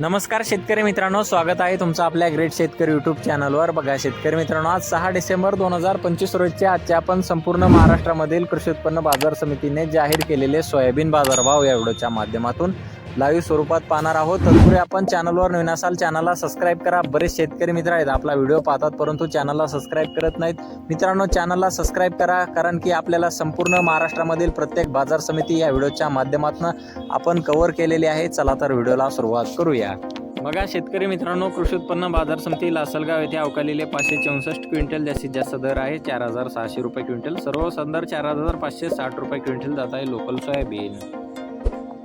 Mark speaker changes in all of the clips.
Speaker 1: नमस्कार शेतकरी मित्रांनो स्वागत आहे तुमचं आपल्या ग्रेट शेतकरी यूट्यूब चॅनलवर बघा शेतकरी मित्रांनो आज सहा डिसेंबर दोन हजार पंचवीस रोजच्या आजच्या आपण संपूर्ण महाराष्ट्रामधील कृषी उत्पन्न बाजार समितीने जाहीर केलेले सोयाबीन बाजारभाव या व्हिडिओच्या माध्यमातून लाईव्ह स्वरूपात पाहणार आहोत. तत्पूर्वी आपण चॅनलवर नवीन असाल चॅनलला सबस्क्राईब करा. बरेच शेतकरी मित्र आहेत आपला व्हिडिओ पाहतात परंतु चॅनलला सबस्क्राईब करत नाहीत. मित्रांनो चॅनलला सबस्क्राईब करा कारण की आपल्याला संपूर्ण महाराष्ट्रामधील प्रत्येक बाजार समिती या व्हिडिओच्या माध्यमातून आपण कव्हर केलेली आहे. चला तर व्हिडिओला सुरुवात करूया. बघा शेतकरी मित्रांनो कृषी उत्पन्न बाजार समिती लासलगाव येथे अवकालेले पाचशे चौसष्ट क्विंटल जास्तीत जास्त दर आहे. चार हजार सहाशे रुपये क्विंटल. सर्व संदर चार हजार पाचशे साठ रुपये क्विंटल जात आहे लोकल सोयाबीन.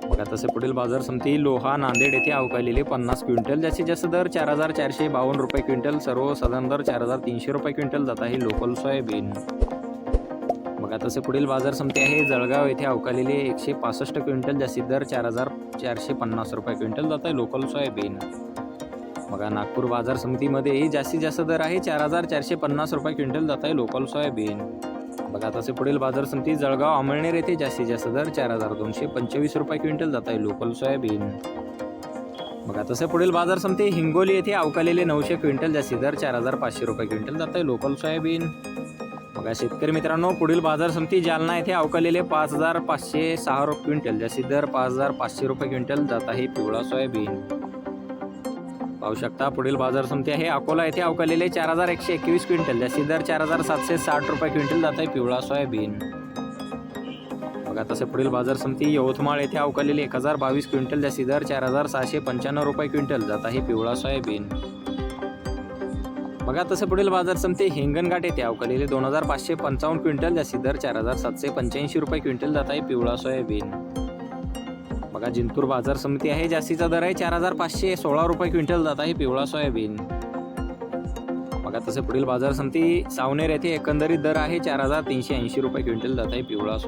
Speaker 1: बघा तसे पुढील बाजार समिती लोहा नांदेड येथे अवकालेले पन्नास क्विंटल. जास्तीत जास्त दर चार हजार चारशे बावन्न रुपये क्विंटल सर्व साधारण दर चार हजार तीनशे रुपये क्विंटल जात आहे लोकल सोयाबीन. बघा तसे पुढील बाजार समिती आहे जळगाव येथे अवकालेले एकशे पासष्ट क्विंटल. जास्तीत दर चार हजार चारशे पन्नास रुपये क्विंटल जात आहे लोकल सोयाबीन. बघा नागपूर बाजार समितीमध्येही जास्तीत जास्त दर आहे चार हजार चारशे पन्नास रुपये क्विंटल जात आहे लोकल सोयाबीन. बघा तसे पुढील बाजार समिती जळगाव अमळनेर येथे जास्तीत जास्त दर चार हजार दोनशे पंचवीस रुपये क्विंटल जात आहे लोकल सोयाबीन. बघा तसे पुढील बाजार समिती हिंगोली येथे अवकालेले नऊशे क्विंटल जास्ती दर चार हजार पाचशे रुपये क्विंटल जात आहे लोकल सोयाबीन. बघा शेतकरी मित्रांनो पुढील बाजार समिती जालना येथे अवकालेले पाच हजार पाचशे सहा रुपये क्विंटल जास्तीत दर पाच हजार पाचशे रुपये क्विंटल जात आहे पिवळा सोयाबीन. पाहू शकता पुढील बाजार समिती आहे. अकोला येथे अवकालेले चार हजार एकशे एकवीस क्विंटल. जास्तीत दर चार हजार सातशे साठ रुपये क्विंटल जात आहे पिवळा सोयाबीन. बघा तसे पुढील बाजार समिती यवतमाळ येथे अवकालेले एक हजार बावीस क्विंटल. जास्तीत दर चार हजार सहाशे पंच्याण्णव रुपये क्विंटल जात आहे पिवळा सोयाबीन. बघा तसे पुढील बाजार समिती हिंगणघाट येथे अवकालेले दोन हजार पाचशे पंचावन्न क्विंटल. जास्तीत दर चार हजार सातशे पंच्याऐंशी रुपये क्विंटल जात आहे पिवळा सोयाबीन. बघा जिंतूर बाजार समिती आहे जास्तीचा दर आहे चार हजार पाचशे सोळा रुपये क्विंटल जात आहे पिवळा सोयाबीन. बघा तसे पुढील बाजार समिती सावनेर येथे एकंदरीत दर आहे चार हजार तीनशे ऐंशी रुपये क्विंटल जात आहे पिवळा सोयाबीन.